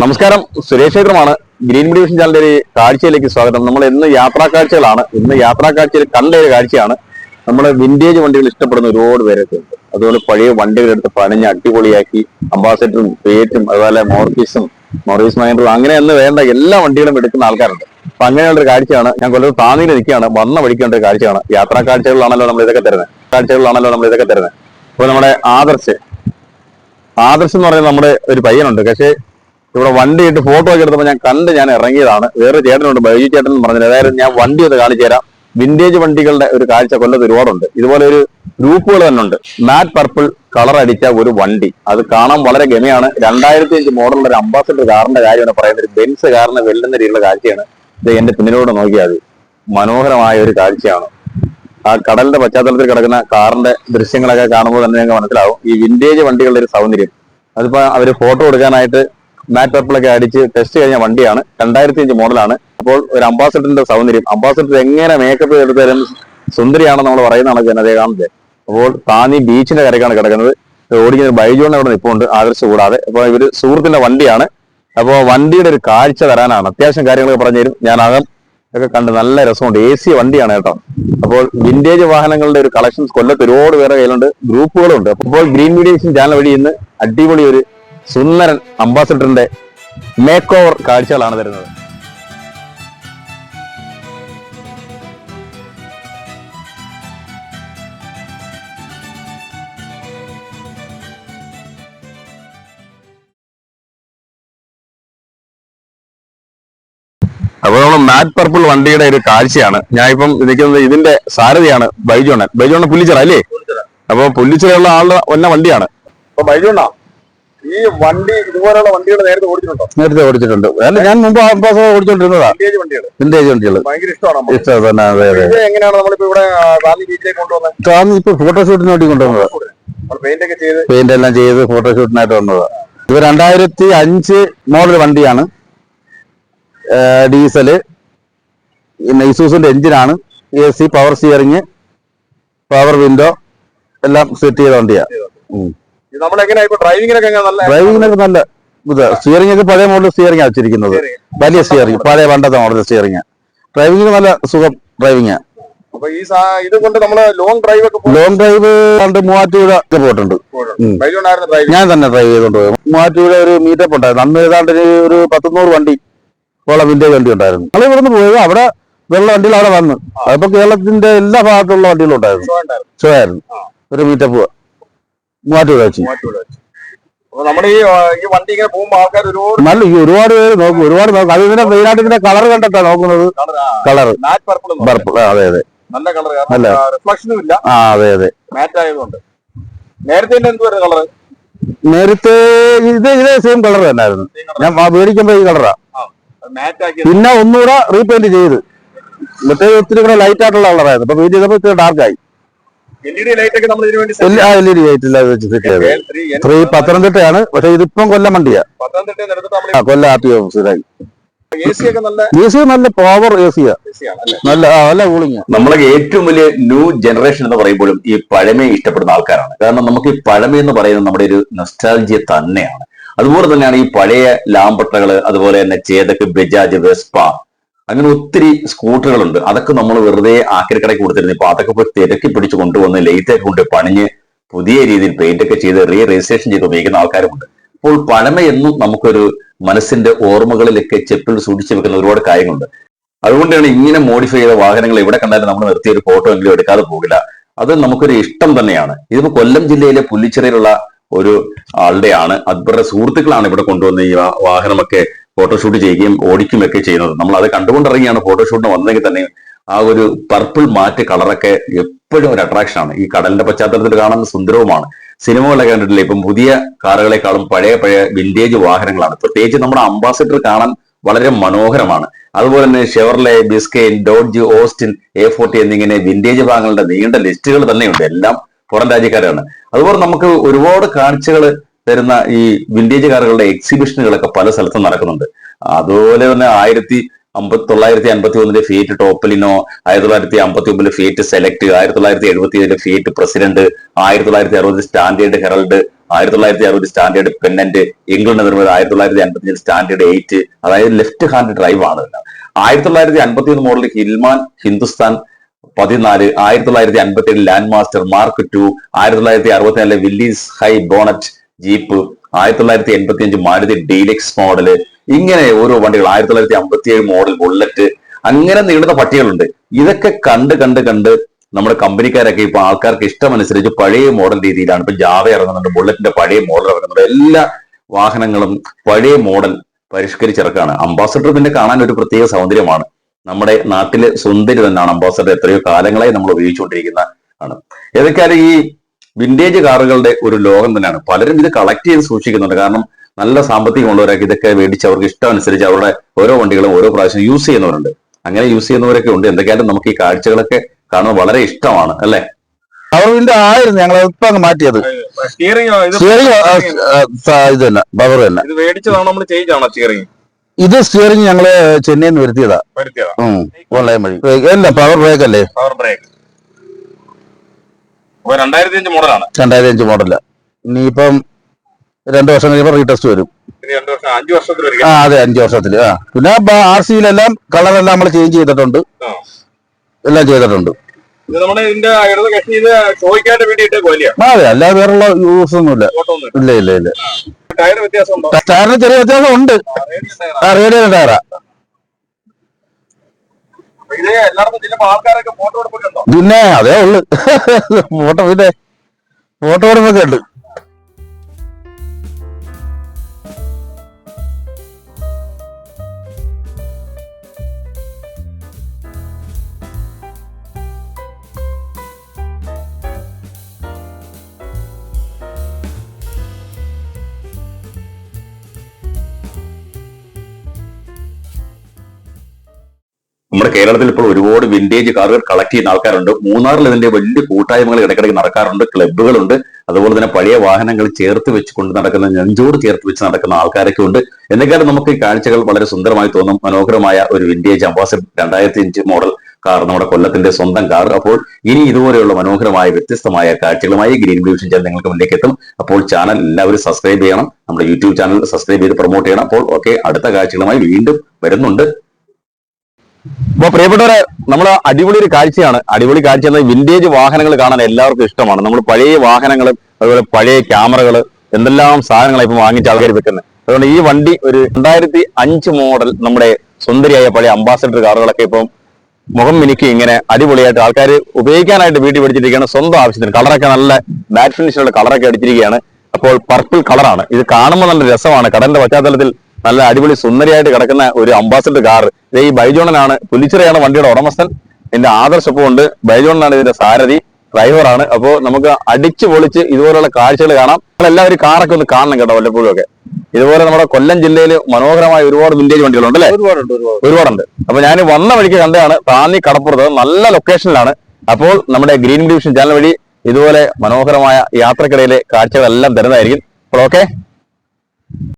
നമസ്കാരം. സുരേഷ് ക്ഷേത്രമാണ് green division ചാനലിന്റെ ഒരു കാഴ്ചയിലേക്ക് സ്വാഗതം. നമ്മൾ ഇന്ന് യാത്രാ കാഴ്ചകളാണ്. ഇന്ന് യാത്രാ കാഴ്ചയിൽ കണ്ട ഒരു കാഴ്ചയാണ്. നമ്മുടെ വിന്റേജ് വണ്ടികൾ ഇഷ്ടപ്പെടുന്ന ഒരുപാട് പേരൊക്കെ ഉണ്ട്. അതുപോലെ പഴയ വണ്ടികളെടുത്ത് പണിഞ്ഞ് അടിപൊളിയാക്കി അംബാസഡറും പേറ്റും അതുപോലെ മോർഫീസും മൊറീസ് മൈൻഡറും അങ്ങനെ എന്ന് വേണ്ട എല്ലാ വണ്ടികളും എടുക്കുന്ന ആൾക്കാരുണ്ട്. അപ്പൊ അങ്ങനെയുള്ള ഒരു കാഴ്ചയാണ്. ഞാൻ കൊല്ലത്ത് താന്നിയിൽ നിൽക്കുകയാണ്. വന്ന വഴിക്കേണ്ട ഒരു കാഴ്ചയാണ്. യാത്രാ കാഴ്ചകളിലാണല്ലോ നമ്മൾ ഇതൊക്കെ തരുന്നത്. കാഴ്ചകളിലാണല്ലോ നമ്മൾ ഇതൊക്കെ തരുന്നത്. അപ്പൊ നമ്മുടെ ആദർശ്. ആദർശ് എന്ന് പറയുന്നത് നമ്മുടെ ഒരു പയ്യനുണ്ട്. പക്ഷേ ഇവിടെ വണ്ടി ഇട്ട് ഫോട്ടോ ഒക്കെ എടുത്തപ്പോൾ ഞാൻ കണ്ട് ഞാൻ ഇറങ്ങിയതാണ്. വേറെ ചേട്ടനുണ്ട് ബൈജു ചേട്ടൻ എന്ന് പറഞ്ഞത് അതായത് ഞാൻ വണ്ടി ഒന്ന് കാണിച്ചു തരാം. വിന്റേജ് വണ്ടികളുടെ ഒരു കാഴ്ച കൊല്ലത്ത് ഒരുപാടുണ്ട്. ഇതുപോലെ ഒരു ഗ്രൂപ്പുകൾ തന്നെ ഉണ്ട്. മാറ്റ് പർപ്പിൾ കളർ അടിച്ച ഒരു വണ്ടി. അത് കാണാൻ വളരെ ഗമയാണ്. രണ്ടായിരത്തി അഞ്ച് മോഡലുള്ള ഒരു അംബാസഡർ കാറിന്റെ കാര്യമാണ് പറയുന്നത്. ഒരു ബെൻസ് കാറിന് വെല്ലുന്ന രീതിയിലുള്ള കാഴ്ചയാണ്. ഇത് എന്റെ പിന്നിലൂടെ നോക്കിയാൽ മനോഹരമായ ഒരു കാഴ്ചയാണ്. ആ കടലിന്റെ പശ്ചാത്തലത്തിൽ കിടക്കുന്ന കാറിന്റെ ദൃശ്യങ്ങളൊക്കെ കാണുമ്പോൾ തന്നെ ഞങ്ങൾക്ക് മനസ്സിലാവും. ഈ വിന്റേജ് വണ്ടികളുടെ ഒരു സൗന്ദര്യം. അതിപ്പോ അവർ ഫോട്ടോ എടുക്കാനായിട്ട് മാറ്റ് പർപ്പിളൊക്കെ അടിച്ച് ടെസ്റ്റ് കഴിഞ്ഞ വണ്ടിയാണ്. രണ്ടായിരത്തി അഞ്ച് മോഡലാണ് അപ്പോൾ ഒരു അംബാസഡറിന്റെ സൗന്ദര്യം. അംബാസഡർ എങ്ങനെ മേക്കപ്പ് എടുത്താലും സുന്ദരിയാണെന്ന് നമ്മൾ പറയുന്നതാണ് ജനതയെ കാണുന്നത്. അപ്പോൾ താനി ബീച്ചിന്റെ കരക്കാണ് കിടക്കുന്നത്. ഓടിക്കുന്ന ബൈജോൺ അവിടെ നിൽപ്പുണ്ട്. ആദർശ് കൂടാതെ. അപ്പോൾ ഇവർ സുഹൃത്തിന്റെ വണ്ടിയാണ്. അപ്പോൾ വണ്ടിയുടെ ഒരു കാഴ്ച തരാനാണ്. അത്യാവശ്യം കാര്യങ്ങളൊക്കെ പറഞ്ഞു തരും. ഞാൻ അകം ഒക്കെ കണ്ട് നല്ല രസമുണ്ട്. എ സി വണ്ടിയാണ് കേട്ടോ. അപ്പോൾ വിന്റേജ് വാഹനങ്ങളുടെ ഒരു കളക്ഷൻസ് കൊല്ലത്ത് ഒരുപാട് പേരുടെ കയ്യിലുണ്ട്. ഗ്രൂപ്പുകളുണ്ട് അപ്പോൾ ഗ്രീൻ മീഡിയേഷൻ ചാനൽ വഴി ഇന്ന് അടിപൊളി ഒരു സുന്ദരൻ അംബാസഡറിന്റെ മേക്ക് ഓവർ കാഴ്ചകളാണ് തരുന്നത്. അപ്പോൾ നമ്മൾ മാറ്റ് പർപ്പിൾ വണ്ടിയുടെ ഒരു കാഴ്ചയാണ്. ഞാൻ ഇപ്പം നിൽക്കുന്നത് ഇതിന്റെ സാരഥിയാണ് ബൈജോണൻ ബൈജോണൻ പുല്ലിച്ചറ അല്ലേ? അപ്പൊ പുല്ലിച്ചിറയുള്ള ആളുടെ ഒന്ന വണ്ടിയാണ്. അപ്പൊ ബൈജോണ ഈ വണ്ടി ഇതുപോലുള്ള വണ്ടികൾ നേരത്തെ ഓടിച്ചിട്ടുണ്ടോ? നേരത്തെ ഓടിച്ചിട്ടുണ്ട്. അല്ല ഞാൻ മുമ്പ് അബ്ബാസ് ഓടിച്ചോണ്ടിരുന്നതാ. വിന്റേജ് വണ്ടികൾ. വിന്റേജ് വണ്ടികൾ. ഭയങ്കര ഇഷ്ടമാണ് ഇഷ്ടം തന്നെ അതെ അതെ. എങ്ങനെയാണ് നമ്മളിപ്പോ ഇവിടെ ഗാന്ധി ബീച്ചിലേക്ക് കൊണ്ടുവന്നത്? താന്ന് ഇപ്പൊ ഫോട്ടോഷൂട്ടിന് വേണ്ടി കൊണ്ടുവന്നത്. പെയിന്റ് എല്ലാം ചെയ്ത് ഫോട്ടോഷൂട്ടിനായിട്ട് വന്നത്. ഇത് രണ്ടായിരത്തി അഞ്ച് മോഡൽ വണ്ടിയാണ്. ഡീസൽ. പിന്നെ ഇസൂസിന്റെ എഞ്ചിനാണ്. A C power steering power window എല്ലാം സെറ്റ് ചെയ്ത വണ്ടിയാണ് നമ്മൾ എങ്ങനെയാ ഇപ്പൊ ഡ്രൈവിങ്ങിനൊക്കെ എങ്ങനെ നല്ല ഡ്രൈവിങ്ങിനൊക്കെ നല്ല ഇത് സ്റ്റിയറിംഗ് ഒക്കെ പഴയ മോഡൽ സ്റ്റിയറിംഗ് വെച്ചിരിക്കുന്നത്. വലിയ സ്റ്റിയറിംഗ് പഴയ പണ്ടത്തെ മോഡൽ സ്റ്റിയറിംഗ് ഡ്രൈവിംഗ് നല്ല സുഖം ഡ്രൈവിംഗ് അപ്പൊ ഈ ഇത് കൊണ്ട് നമ്മൾ ലോങ് ഡ്രൈവ് ഒക്കെ ലോങ് ഡ്രൈവ് കണ്ട് മൂവാറ്റുപുഴ ഒക്കെ പോയിട്ടുണ്ട്. ഞാൻ തന്നെ ഡ്രൈവ് ചെയ്തോണ്ട് പോയി മൂവാറ്റുപുഴ ഒരു മീറ്റപ്പ് ഉണ്ടായിരുന്നു. അന്ന് ഏതാണ്ട് ഒരു ഒരു പത്തുനൂറ് വണ്ടി ഉള്ള വിന്റേജ് വണ്ടി ഉണ്ടായിരുന്നു. നമ്മൾ ഇവിടുന്ന് പോയത് അവിടെ വെള്ള വണ്ടിയിൽ അവിടെ വന്നു അതിപ്പോ കേരളത്തിന്റെ എല്ലാ ഭാഗത്തുള്ള വണ്ടികളും ഉണ്ടായിരുന്നു. ഷോ ആയിരുന്നു. ഒരു മീറ്റപ്പ് മൂവാറ്റുപുഴ വെച്ച് നമ്മുടെ ഈ ഈ വണ്ടി ഇങ്ങനെ പോകുമ്പോ ആൾക്കാർ ഒരുപാട് നല്ല ഈ ഒരുപാട് പേര് നോക്കും ഒരുപാട് നോക്കും. അത് ഇതിന്റെ മെയിനായിട്ട് ഇതിന്റെ കളർ കണ്ടിട്ടാ നോക്കുന്നത്. കളർ പർപ്പിൾ അതെ അതെ. നല്ല കളർ നല്ല. റിഫ്ലക്ഷനും ഇല്ല. ആ അതെ അതെ. മാറ്റ് ആയതുകൊണ്ട്. നേരത്തെ എന്ത് വരുന്ന കളർ നേരത്തെ ഇത് ഇതേ സെയിം കളർ തന്നെയായിരുന്നു ഞാൻ മേടിക്കുമ്പോ ഈ കളറാ പിന്നെ ഒന്നുകൂടെ റീപെയിന്റ് ചെയ്ത്. മറ്റേ ഒത്തിരി കൂടെ ലൈറ്റ് ആയിട്ടുള്ള കളറായിരുന്നു അപ്പൊ പെയിന്റ് ചെയ്തപ്പോ ഇത്തിരി ഡാർക്ക് ആയി. എൽ ഇ ഡി ലൈറ്റ് വെച്ച് സെറ്റ് ചെയ്തത്. ത്രീ പത്തനംതിട്ടയാണ്. പക്ഷെ ഇതിപ്പം കൊല്ലം വണ്ടിയാ. ആ കൊല്ലം ആർ ടി ഓഫീസിലായി എ സി ഒക്കെ നല്ല പവർ എ സിയാ നല്ല നല്ല കൂളിംഗ് നമ്മളെ ഏറ്റവും വലിയ ന്യൂ ജനറേഷൻ എന്ന് പറയുമ്പോഴും ഈ പഴമയെ ഇഷ്ടപ്പെടുന്ന ആൾക്കാരാണ്. കാരണം നമുക്ക് ഈ പഴമ എന്ന് പറയുന്നത് നമ്മുടെ ഒരു നൊസ്റ്റാൾജിയ തന്നെയാണ്. അതുപോലെ തന്നെയാണ് ഈ പഴയ ലാമ്പട്ടകൾ അതുപോലെ തന്നെ ചേതക്ക് ബജാജ് വെസ്പ അങ്ങനെ ഒത്തിരി സ്കൂട്ടറുകളുണ്ട്. അതൊക്കെ നമ്മൾ വെറുതെ ആക്രിക്കടയ്ക്ക് കൊടുത്തിരുന്നു. ഇപ്പൊ അതൊക്കെ പോയി തിരക്കി പിടിച്ച് കൊണ്ടുവന്ന് ലേറ്റ് ഒക്കെ കൊണ്ട് പണിഞ്ഞ് പുതിയ രീതിയിൽ പെയിന്റ് ഒക്കെ ചെയ്ത് റീ രജിസ്ട്രേഷൻ ചെയ്ത് ഉപയോഗിക്കുന്ന ആൾക്കാരുമുണ്ട്. അപ്പോൾ പഴമ എന്നും നമുക്കൊരു മനസ്സിന്റെ ഓർമ്മകളിലൊക്കെ ചെപ്പിൽ സൂക്ഷിച്ചു വെക്കുന്ന ഒരുപാട് കാര്യങ്ങളുണ്ട്. അതുകൊണ്ടാണ് ഇങ്ങനെ മോഡിഫൈ ചെയ്ത വാഹനങ്ങൾ എവിടെ കണ്ടാലും നമ്മൾ നിർത്തിയ ഒരു ഫോട്ടോ എങ്കിലും എടുക്കാതെ പോകില്ല. അത് നമുക്കൊരു ഇഷ്ടം തന്നെയാണ്. ഇതിപ്പോ കൊല്ലം ജില്ലയിലെ പുല്ലിച്ചിറയിലുള്ള ഒരു ആളുടെയാണ്. അക്ബറുടെ സുഹൃത്തുക്കളാണ് ഇവിടെ കൊണ്ടുവന്ന ഈ വാഹനമൊക്കെ ഫോട്ടോഷൂട്ട് ചെയ്യുകയും ഓടിക്കുകയൊക്കെ ചെയ്യുന്നത്. നമ്മൾ അത് കണ്ടുകൊണ്ടിറങ്ങിയാണ് ഫോട്ടോഷൂട്ടിന് വന്നതെങ്കിൽ തന്നെ ആ ഒരു പർപ്പിൾ മാറ്റ് കളറൊക്കെ എപ്പോഴും ഒരു അട്രാക്ഷൻ ആണ്. ഈ കടലിന്റെ പശ്ചാത്തലത്തിൽ കാണുന്ന സുന്ദരവുമാണ്. സിനിമകളൊക്കെ കണ്ടിട്ടില്ലേ? ഇപ്പം പുതിയ കാറുകളെക്കാളും പഴയ പഴയ വിന്റേജ് വാഹനങ്ങളാണ്. പ്രത്യേകിച്ച് നമ്മുടെ അംബാസിഡർ കാണാൻ വളരെ മനോഹരമാണ്. അതുപോലെ തന്നെ Chevrolet Biscayne Dodge Austin A forty എന്നിങ്ങനെ വിന്റേജ് വാഹനങ്ങളുടെ നീണ്ട ലിസ്റ്റുകൾ തന്നെയുണ്ട്. എല്ലാം പുറം രാജ്യക്കാരാണ്. അതുപോലെ നമുക്ക് ഒരുപാട് കാഴ്ചകൾ തരുന്ന ഈ വിന്റേജ് കാറുകളുടെ എക്സിബിഷനുകളൊക്കെ പല സ്ഥലത്തും നടക്കുന്നുണ്ട് അതുപോലെ തന്നെ ആയിരത്തി അമ്പത്തി തൊള്ളായിരത്തി അമ്പത്തി ഒന്നിലെ ഫിയറ്റ് ടോപ്പലിനോ ആയിരത്തി തൊള്ളായിരത്തി അമ്പത്തി ഒമ്പതിലെ ഫിയറ്റ് സെലക്ട് ആയിരത്തി തൊള്ളായിരത്തി എഴുപത്തി ഏഴിലെ ഫിയറ്റ് പ്രസിഡന്റ് ആയിരത്തി തൊള്ളായിരത്തി അറുപത് സ്റ്റാൻഡേർഡ് ഹെറൾഡ് ആയിരത്തി തൊള്ളായിരത്തി അറുപത് സ്റ്റാൻഡേർഡ് പെന്നന്റ് ഇംഗ്ലണ്ട് നിർമ്മിത ആയിരത്തി തൊള്ളായിരത്തി അൻപത്തിയഞ്ച് സ്റ്റാൻഡേർഡ് എയ്റ്റ് അതായത് ലെഫ്റ്റ് ഹാൻഡ് ഡ്രൈവ് ആണ്. ആയിരത്തി തൊള്ളായിരത്തി അൻപത്തി ഒന്ന് മോഡൽ ഹിൽമാൻ ഹിന്ദുസ്ഥാൻ പതിനാല് ആയിരത്തി തൊള്ളായിരത്തി അൻപത്തി ഏഴ് ലാൻഡ് മാസ്റ്റർ മാർക്ക് ടു ആയിരത്തി തൊള്ളായിരത്തി അറുപത്തിനാലിലെ വില്ലീസ് ഹൈ ബോണറ്റ് ജീപ്പ് ആയിരത്തി തൊള്ളായിരത്തി എൺപത്തി അഞ്ച് മാരുതി ഡീലക്സ് മോഡൽ ഇങ്ങനെ ഓരോ വണ്ടികൾ ആയിരത്തി തൊള്ളായിരത്തി അമ്പത്തി ഏഴ് മോഡൽ ബുള്ളറ്റ് അങ്ങനെ നീളുന്ന പട്ടികളുണ്ട്. ഇതൊക്കെ കണ്ട് കണ്ട് കണ്ട് നമ്മുടെ കമ്പനിക്കാരൊക്കെ ഇപ്പൊ ആൾക്കാർക്ക് ഇഷ്ടമനുസരിച്ച് പഴയ മോഡൽ രീതിയിലാണ്. ഇപ്പൊ ജാവ ഇറങ്ങുന്നുണ്ട് ബുള്ളറ്റിന്റെ പഴയ മോഡൽ ഇറങ്ങുന്നുണ്ട്. എല്ലാ വാഹനങ്ങളും പഴയ മോഡൽ പരിഷ്കരിച്ചിറക്കാണ്. അംബാസഡർ പിന്നെ കാണാൻ ഒരു പ്രത്യേക സൗന്ദര്യമാണ്. നമ്മുടെ നാട്ടിലെ സുന്ദരി തന്നെയാണ് അംബാസഡർ എത്രയോ കാലങ്ങളായി നമ്മൾ ഉപയോഗിച്ചുകൊണ്ടിരിക്കുന്ന ആണ്. ഏതൊക്കെയാലും ഈ വിന്റേജ് കാറുകളുടെ ഒരു ലോകം തന്നെയാണ്. പലരും ഇത് കളക്ട് ചെയ്ത് സൂക്ഷിക്കുന്നുണ്ട്. കാരണം നല്ല സാമ്പത്തികമുള്ളവരൊക്കെ ഇതൊക്കെ മേടിച്ച് അവർക്ക് ഇഷ്ടമനുസരിച്ച് അവരുടെ ഓരോ വണ്ടികളും ഓരോ പ്രാവശ്യം യൂസ് ചെയ്യുന്നവരുണ്ട്. അങ്ങനെ യൂസ് ചെയ്യുന്നവരൊക്കെ ഉണ്ട്. എന്തൊക്കെയായാലും നമുക്ക് ഈ കാഴ്ചകളൊക്കെ കാണുന്നത് വളരെ ഇഷ്ടമാണ്. അല്ലെ? അവർ ഇതിന്റെ ആയിരുന്നു. ഞങ്ങൾ ഇപ്പൊ അങ്ങ് മാറ്റിയത്. സ്റ്റിയറിംഗ് ഇത് തന്നെ ഇത് മേടിച്ചതാണോ നമ്മൾ ചേഞ്ച് ആണോ സ്റ്റിയറിംഗ് ഞങ്ങൾ ചെന്നൈയിൽ നിന്ന് വരുത്തിയതാ. ഓൺലൈൻ വഴി. അല്ല പവർ ബ്രേക്ക് അല്ലേ? പവർ ബ്രേക്ക് രണ്ടായിരത്തി അഞ്ച് മോഡലാണ്. രണ്ടായിരത്തി അഞ്ച് മോഡൽ ഇനിയിപ്പം രണ്ടു വർഷം കഴിയുമ്പോൾ റീടെസ്റ്റ് വരും. വർഷത്തിൽ ആ അതെ അഞ്ച് വർഷത്തിൽ. ആ പിന്നെ ആർ സിയിലെല്ലാം കളറെല്ലാം നമ്മൾ ചേഞ്ച് ചെയ്തിട്ടുണ്ട്. എല്ലാം ചെയ്തിട്ടുണ്ട്. അതെ അല്ലാതെ വേറെയുള്ള യൂസ് ഒന്നുമില്ല. ഇല്ല ഇല്ല ഇല്ല. ടയറിന് ചെറിയ വ്യത്യാസം ഉണ്ട്. ആ റേഡിയോ ടയറാ ഇത് എല്ലായിടത്തും ചെല്ലുമ്പോ ആൾക്കാരൊക്കെ ഫോട്ടോ എടുപ്പൊക്കെ പിന്നെ അതേ ഉള്ളു. ഫോട്ടോ പിന്നെ ഫോട്ടോ എടുപ്പൊക്കെ ഉണ്ട്. നമ്മുടെ കേരളത്തിൽ ഇപ്പോൾ ഒരുപാട് വിന്റേജ് കാറുകൾ കളക്ട് ചെയ്യുന്ന ആൾക്കാരുണ്ട്. മൂന്നാറിൽ ഇതിന്റെ വലിയ കൂട്ടായ്മകൾ ഇടയ്ക്കിടയ്ക്ക് നടക്കാറുണ്ട് ക്ലബ്ബുകളുണ്ട് അതുപോലെ തന്നെ പഴയ വാഹനങ്ങൾ ചേർത്ത് വെച്ചുകൊണ്ട് നടക്കുന്ന നെഞ്ചോട് ചേർത്ത് വെച്ച് നടക്കുന്ന ആൾക്കാരൊക്കെ ഉണ്ട്. എന്തൊക്കെയാണ് നമുക്ക് ഈ കാഴ്ചകൾ വളരെ സുന്ദരമായി തോന്നും. മനോഹരമായ ഒരു വിന്റേജ് അംബാസഡർ രണ്ടായിരത്തി അഞ്ച് മോഡൽ കാർ നമ്മുടെ കൊല്ലത്തിന്റെ സ്വന്തം കാർ അപ്പോൾ ഇനി ഇതുപോലെയുള്ള മനോഹരമായ വ്യത്യസ്തമായ കാഴ്ചകളുമായി ഗ്രീൻ ഡിവിഷൻ ചാനൽ നിങ്ങൾക്ക് മുന്നിലേക്ക് എത്തും. അപ്പോൾ ചാനൽ എല്ലാവരും സബ്സ്ക്രൈബ് ചെയ്യണം. നമ്മുടെ യൂട്യൂബ് ചാനൽ സബ്സ്ക്രൈബ് ചെയ്ത് പ്രൊമോട്ട് ചെയ്യണം. അപ്പോൾ ഓക്കെ അടുത്ത കാഴ്ചകളുമായി വീണ്ടും വരുന്നുണ്ട്. അപ്പൊ പ്രിയപ്പെട്ടവരെ നമ്മൾ അടിപൊളി ഒരു കാഴ്ചയാണ്. അടിപൊളി കാഴ്ച എന്നാൽ വിന്റേജ് വാഹനങ്ങൾ കാണാൻ എല്ലാവർക്കും ഇഷ്ടമാണ്. നമ്മൾ പഴയ വാഹനങ്ങൾ അതുപോലെ പഴയ ക്യാമറകൾ എന്തെല്ലാം സാധനങ്ങളാണ് ഇപ്പൊ വാങ്ങിച്ച ആൾക്കാർ വെക്കുന്നത് അതുകൊണ്ട് ഈ വണ്ടി ഒരു രണ്ടായിരത്തി അഞ്ച് മോഡൽ നമ്മുടെ സുന്ദരിയായ പഴയ അംബാസഡർ കാറുകളൊക്കെ ഇപ്പം മുഖം മിനുക്കി ഇങ്ങനെ അടിപൊളിയായിട്ട് ആൾക്കാർ ഉപയോഗിക്കാനായിട്ട് വീട്ടിൽ പിടിച്ചിരിക്കുകയാണ്. സ്വന്തം ആവശ്യത്തിന്. കളറൊക്കെ നല്ല മാറ്റ് ഫിനിഷിലുള്ള കളറൊക്കെ അടിച്ചിരിക്കുകയാണ്. അപ്പോൾ പർപ്പിൾ കളറാണ് ഇത് കാണുമ്പോൾ നല്ല രസമാണ്. കടലിന്റെ പശ്ചാത്തലത്തിൽ നല്ല അടിപൊളി സുന്ദരിയായിട്ട് കിടക്കുന്ന ഒരു അംബാസഡർ കാർ ഇത് ഈ ബൈജോണനാണ് പുലിച്ചിറയാണ് വണ്ടിയുടെ ഉടമസ്ഥൻ. എന്റെ ആദർശപ്പം ഉണ്ട് ബൈജോണനാണ് ഇതിന്റെ സാരഥി ഡ്രൈവറാണ്. അപ്പോൾ നമുക്ക് അടിച്ചു പൊളിച്ച് ഇതുപോലുള്ള കാഴ്ചകൾ കാണാം. നമ്മൾ എല്ലാവരും കാറൊക്കെ ഒന്ന് കാണണം കേട്ടോ വല്ലപ്പോഴും ഒക്കെ. ഇതുപോലെ നമ്മുടെ കൊല്ലം ജില്ലയിൽ മനോഹരമായ ഒരുപാട് വിന്റേജ് വണ്ടികളുണ്ട് അല്ലേ? ഒരുപാടുണ്ട് ഒരുപാട് ഒരുപാടുണ്ട്. അപ്പൊ ഞാൻ വന്ന വഴിക്ക് കണ്ടതാണ് താന്നി കടപ്പുറത്ത്. നല്ല ലൊക്കേഷനിലാണ് അപ്പോൾ നമ്മുടെ ഗ്രീൻ ഡിവിഷൻ ചാനൽ വഴി ഇതുപോലെ മനോഹരമായ യാത്രക്കിടയിലെ കാഴ്ചകളെല്ലാം തരുന്നതായിരിക്കും. അപ്പോൾ ഓക്കെ